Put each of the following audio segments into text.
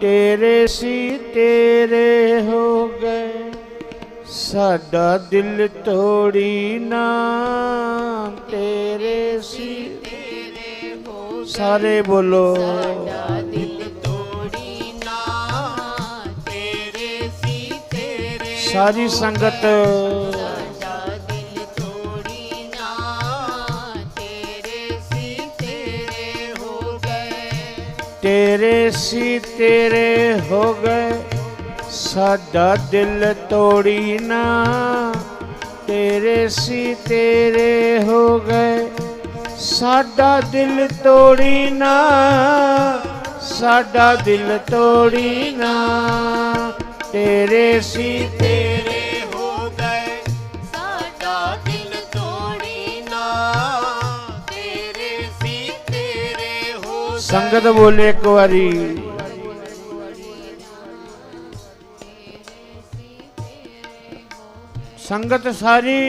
ਤੇਰੇ ਸੀ ਤੇਰੇ ਹੋ ਗਏ। ਸਾਡਾ ਦਿਲ ਤੋੜੀ ਨਾ ਤੇਰੇ ਸੀ। ਤੇਰੇ ਹੋ ਸਾਰੇ ਬੋਲੋ। ਸਾਡਾ ਦਿਲ ਤੋੜੀ ਨਾ ਤੇਰੇ ਸੀ ਤੇਰੇ ਸਾਰੀ ਸੰਗਤ। ਤੇਰੇ ਸੀ ਤੇਰੇ ਹੋ ਗਏ। ਸਾਡਾ ਦਿਲ ਤੋੜੀ ਨਾ। ਤੇਰੇ ਸੀ ਤੇਰੇ ਹੋ ਗਏ। ਸਾਡਾ ਦਿਲ ਤੋੜੀ ਨਾ। ਸਾਡਾ ਦਿਲ ਤੋੜੀ ਨਾ। ਤੇਰੇ ਸੀ ਤੇਰੇ ਸੰਗਤ ਬੋਲੇ ਇੱਕ ਵਾਰੀ। ਸੰਗਤ ਸਾਰੀ।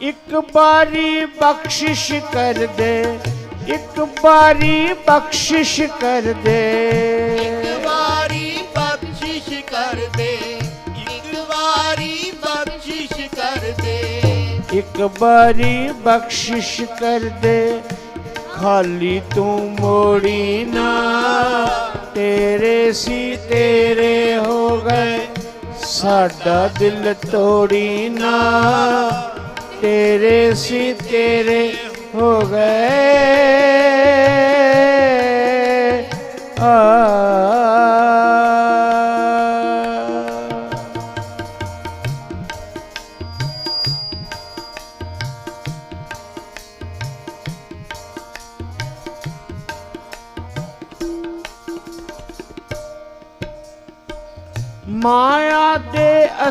ਇੱਕ ਬਾਰੀ ਬਖਸ਼ਿਸ਼ ਕਰ ਦੇ, ਇੱਕ ਬਾਰੀ ਬਖਸ਼ਿਸ਼ ਕਰ ਦੇ। ਇੱਕ ਬਾਰੀ ਬਖਸ਼ਿਸ਼ ਕਰ ਦੇ। ਖਾਲੀ ਤੂੰ ਮੋੜੀ ਨਾ। ਤੇਰੇ ਸੀ ਤੇਰੇ ਹੋ ਗਏ। ਸਾਡਾ ਦਿਲ ਤੋੜੀ ਨਾ। ਤੇਰੇ ਸੀ ਤੇਰੇ ਹੋ ਗਏ। ਆ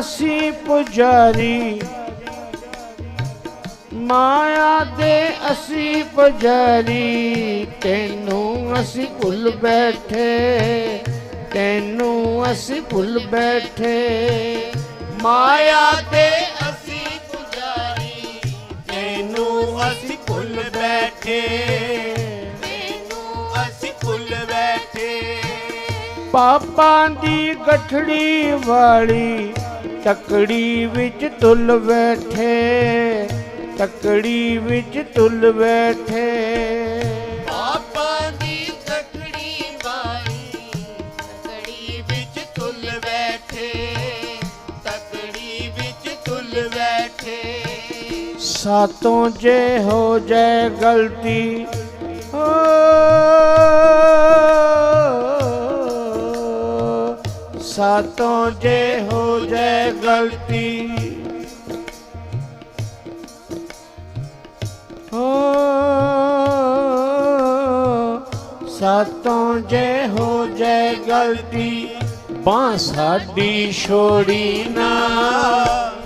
ਦੇ ਅਸੀਂ ਪੁਜਾਰੀ। ਮਾਇਆ ਦੇ ਅਸੀਂ ਪੁਜਾਰੀ। ਤੈਨੂੰ ਅਸੀਂ ਭੁੱਲ ਬੈਠੇ। ਤੈਨੂੰ ਅਸੀਂ ਭੁੱਲ ਬੈਠੇ। ਮਾਇਆ ਤੇ ਅਸੀਂ ਪੁਜਾਰੀ। ਤੈਨੂੰ ਅਸੀਂ ਭੁੱਲ ਬੈਠੇ। ਤੈਨੂੰ ਅਸੀਂ ਭੁੱਲ ਬੈਠੇ। ਪਾਪਾਂ ਦੀ ਗਠੜੀ ਵਾਲੀ ਤਕੜੀ ਵਿੱਚ ਤੁਲ ਬੈਠੇ ਤਕੜੀ ਵਿੱਚ ਤੁਲ ਬੈਠੇ। ਸਾਤੋਂ ਜੇ ਹੋ ਜਾਏ ਗਲਤੀ ਓ ਸਾਤੋਂ ਜੇ ਹੋ ਜਾਏ ਗਲਤੀ। ਹੋ ਸਾਤੋਂ ਜੇ ਹੋ ਜਾਏ ਗਲਤੀ ਬਾਂ ਸਾਡੀ ਛੋੜੀ ਨਾ।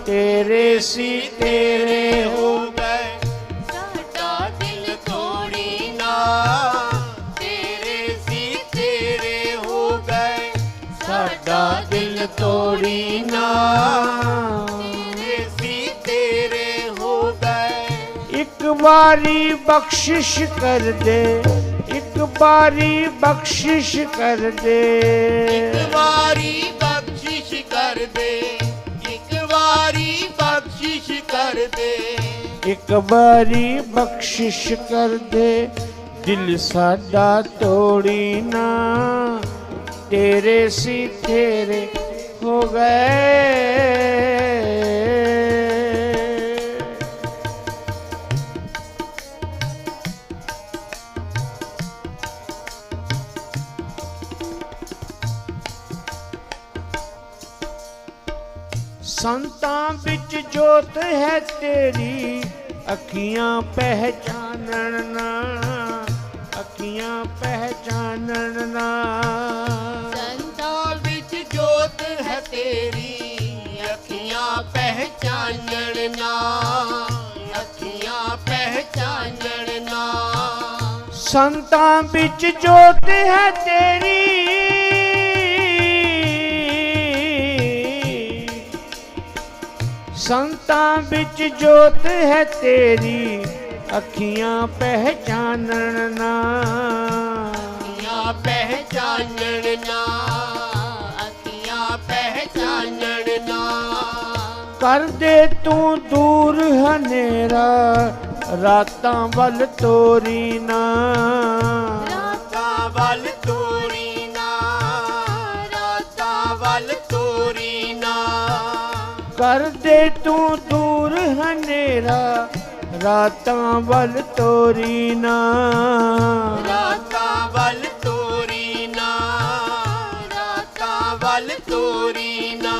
ਤੇਰੇ ਸੀ ਤੇਰੇ ਦਿਲ ਤੋੜੀ ਨਾ। ਤੇਰੇ ਸੀ ਤੇਰੇ ਹੋ ਗਏ ਇੱਕ ਵਾਰੀ ਬਖਸ਼ਿਸ਼ ਕਰ ਦੇ। ਇੱਕ ਵਾਰੀ ਬਖਸ਼ਿਸ਼ ਕਰ ਦੇ। ਇੱਕ ਵਾਰੀ ਬਖਸ਼ਿਸ਼ ਕਰ ਦੇ। ਇੱਕ ਵਾਰੀ ਬਖਸ਼ਿਸ਼ ਕਰ ਦੇ। ਇੱਕ ਵਾਰੀ ਬਖਸ਼ਿਸ਼ ਕਰ ਦੇ। ਦਿਲ ਸਾਡਾ ਤੋੜੀ ਨਾ। ਤੇਰੇ ਸੀ ਤੇਰੇ ਹੋ ਗਏ। ਸੰਤਾਂ ਵਿੱਚ ਜੋਤ ਹੈ ਤੇਰੀ ਅੱਖੀਆਂ ਪਹਿਚਾਨਣ ਨਾ ਅੱਖੀਆਂ ਪਹਿਚਾਨਣ ਨਾ। ਪਹਿਚਾਨਣ ਨਾ ਅੱਖੀਆਂ ਪਹਿਚਾਨਣ ਨਾ ਸੰਤਾਂ ਵਿੱਚ ਜੋਤ ਹੈ ਤੇਰੀ। ਸੰਤਾਂ ਵਿੱਚ ਜੋਤ ਹੈ ਤੇਰੀ ਅੱਖੀਆਂ ਪਹਿਚਾਨਣ ਨਾ ਅੱਖੀਆਂ ਪਹਿਚਾਨਣ ਨਾ ਕਰ ਦੇ ਤੂੰ ਦੂਰ ਹਨੇਰਾ ਰਾਤਾਂ ਵੱਲ ਤੋਰੀ ਨਾ। ਰਾਤਾਂ ਵੱਲ ਤੋਰੀ ਨਾ ਰਾਤਾਂ ਵੱਲ ਤੋਰੀ ਨਾ। ਕਰ ਦੇ ਤੂੰ ਦੂਰ ਹਨੇਰਾ ਰਾਤਾਂ ਵੱਲ ਤੋਰੀ ਨਾ। ਰਾਤਾਂ ਵੱਲ ਤੋਰੀ ਨਾ ਰਾਤਾਂ ਵੱਲ ਤੋਰੀ ਨਾ।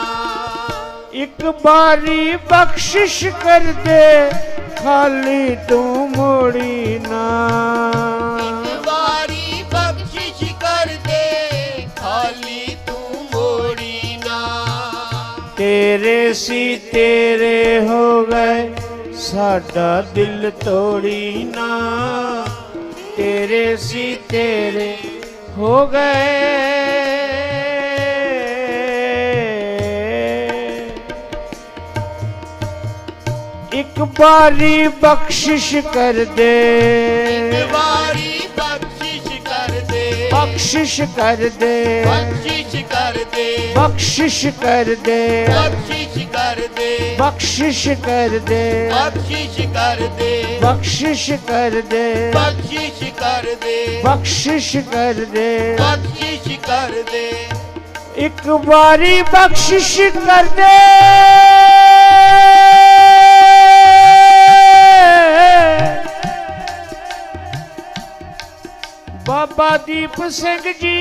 ਇੱਕ ਵਾਰੀ ਬਖਸ਼ਿਸ਼ ਕਰ ਦੇ ਖਾਲੀ ਤੂੰ ਮੋੜੀ ਨਾ। ਇੱਕ ਵਾਰੀ ਬਖਸ਼ਿਸ਼ ਕਰ ਦੇ ਖਾਲੀ ਤੂੰ ਮੋੜੀ ਨਾ। ਤੇਰੇ ਸੀ ਤੇਰੇ ਹੋ ਗਏ ਸਾਡਾ ਦਿਲ ਤੋੜੀ ਨਾ। ਤੇਰੇ ਸੀ ਤੇਰੇ ਹੋ ਗਏ ਇੱਕ ਵਾਰੀ ਬਖਸ਼ਿਸ਼ ਕਰ ਦੇ ਇੱਕ ਵਾਰੀ ਬਖਸ਼ਿਸ਼ ਕਰ ਦੇ ਬਖਸ਼ਿਸ਼ ਕਰ ਦੇ ਬਖਸ਼ਿਸ਼ ਕਰ ਦੇ ਬਖਸ਼ਿਸ਼ ਕਰ ਦੇ ਬਖਸ਼ਿਸ਼ ਕਰ ਦੇ ਬਖਸ਼ਿਸ਼ ਕਰ ਦੇ ਬਖਸ਼ਿਸ਼ ਕਰ ਦੇ ਬਖਸ਼ਿਸ਼ ਕਰ ਦੇ ਬਖਸ਼ਿਸ਼ ਕਰ ਦੇ ਬਖਸ਼ਿਸ਼ ਕਰ ਦੇ ਬਖਸ਼ਿਸ਼ ਕਰ ਦੇ ਇੱਕ ਵਾਰੀ ਬਖਸ਼ਿਸ਼ ਕਰ ਦੇ ਬਾਬਾ ਦੀਪ ਸਿੰਘ ਜੀ।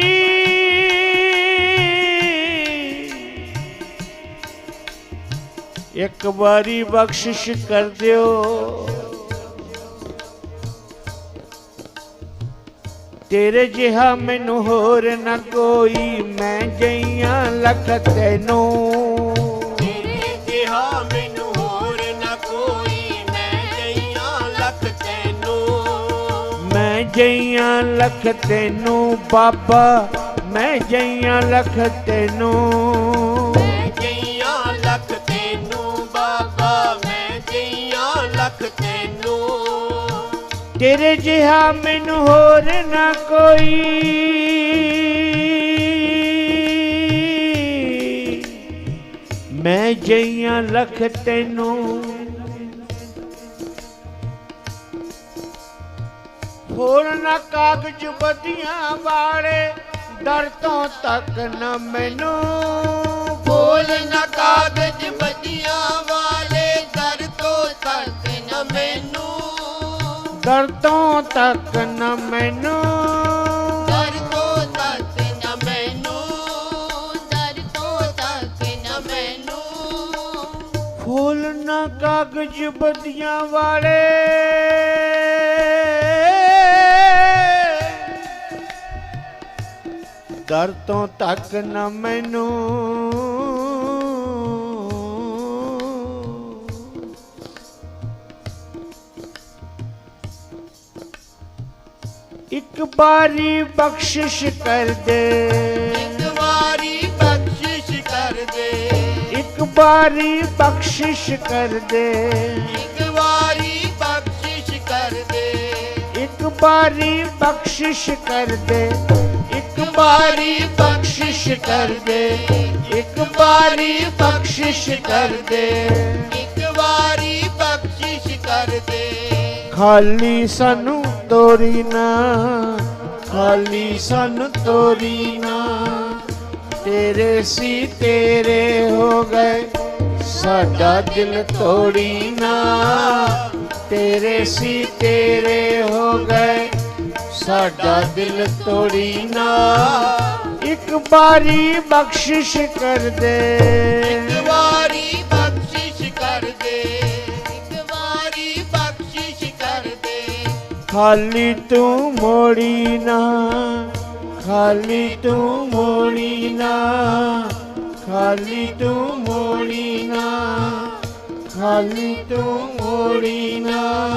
ਇੱਕ ਵਾਰੀ ਬਖਸ਼ਿਸ਼ ਕਰ ਦਿਓ। ਤੇਰੇ ਜਿਹਾ ਮੈਨੂੰ ਹੋਰ ਨਾ ਕੋਈ, ਮੈਂ ਜਈਆਂ ਲੱਖ ਤੈਨੂੰ। ਤੇਰੇ ਜਿਹਾ ਮੈਨੂੰ ਜਈਆਂ ਲੱਖ ਤੈਨੂੰ ਬਾਬਾ ਮੈਂ ਜਈਆਂ ਲੱਖ ਤੈਨੂੰ। ਮੈਂ ਜਈਆਂ ਲੱਖ ਤੈਨੂੰ ਬਾਬਾ ਮੈਂ ਜਈਆਂ ਲੱਖ ਤੈਨੂੰ। ਤੇਰੇ ਜਿਹਾ ਮੈਨੂੰ ਹੋਰ ਨਾ ਕੋਈ। ਮੈਂ ਜਈਆਂ ਲੱਖ ਤੈਨੂੰ। ਹੋਰ ਨਾ ਕਾਗਜ਼ ਬਦੀਆਂ ਵਾਲੇ ਦਰ ਤੋਂ ਤੱਕ ਨਾ ਮੈਨੂੰ। ਬੋਲ ਨਾ ਕਾਗਜ਼ ਬੱਦੀਆਂ ਵਾਲੇ ਦਰ ਤੋਂ ਤੱਕ ਨਾ ਮੈਨੂੰ। ਦਰ ਤੋਂ ਤੱਕ ਨਾ ਮੈਨੂੰ। ਦਰ ਤੋਂ ਤੱਕ ਨਾ ਮੈਨੂੰ। ਦਰ ਤੋਂ ਤੱਕ ਨਾ ਮੈਨੂੰ। ਫੁੱਲ ਨਾ ਕਾਗਜ਼ ਬਦੀਆਂ ਵਾਲੇ। ਦਰ ਤੋਂ ਤੱਕ ਨਾ ਮੈਨੂੰ। ਇੱਕ ਵਾਰੀ ਬਖਸ਼ਿਸ਼ ਕਰ ਦੇ। ਇੱਕ ਵਾਰੀ ਬਖਸ਼ਿਸ਼ ਕਰ ਦੇ। ਇੱਕ ਵਾਰੀ ਬਖਸ਼ਿਸ਼ ਕਰ ਦੇ। ਇੱਕ ਵਾਰੀ ਬਖਸ਼ਿਸ਼ ਕਰ ਦੇ। ਇੱਕ ਵਾਰੀ ਬਖਸ਼ਿਸ਼ ਕਰ ਦੇ। ਇੱਕ ਵਾਰੀ ਬਖਸ਼ਿਸ਼ ਕਰ ਦੇ। ਇੱਕ ਵਾਰੀ ਬਖਸ਼ਿਸ਼ ਕਰ ਦੇ। ਇੱਕ ਵਾਰੀ ਬਖਸ਼ਿਸ਼ ਕਰ ਦੇ। ਖਾਲੀ ਸਾਨੂੰ ਤੋਰੀ ਨਾ। ਖਾਲੀ ਸਾਨੂੰ ਤੋਰੀ ਨਾ। ਤੇਰੇ ਸੀ ਤੇਰੇ ਹੋ ਗਏ। ਸਾਡਾ ਦਿਲ ਤੋੜੀ ਨਾ। ਤੇਰੇ ਸੀ ਤੇਰੇ ਹੋ ਗਏ। ਸਾਡਾ ਦਿਲ ਤੋੜੀ ਨਾ। ਇੱਕ ਵਾਰੀ ਬਖਸ਼ਿਸ਼ ਕਰ ਦੇ। ਇੱਕ ਵਾਰੀ ਬਖਸ਼ਿਸ਼ ਕਰ ਦੇ। ਇੱਕ ਵਾਰੀ ਬਖਸ਼ਿਸ਼ ਕਰ ਦੇ। ਖਾਲੀ ਤੂੰ ਮੋੜੀ ਨਾ। ਖਾਲੀ ਤੂੰ ਮੋੜੀ ਨਾ। ਖਾਲੀ ਤੂੰ ਮੋੜੀ ਨਾ। ਖਾਲੀ ਤੂੰ ਮੋੜੀ ਨਾ।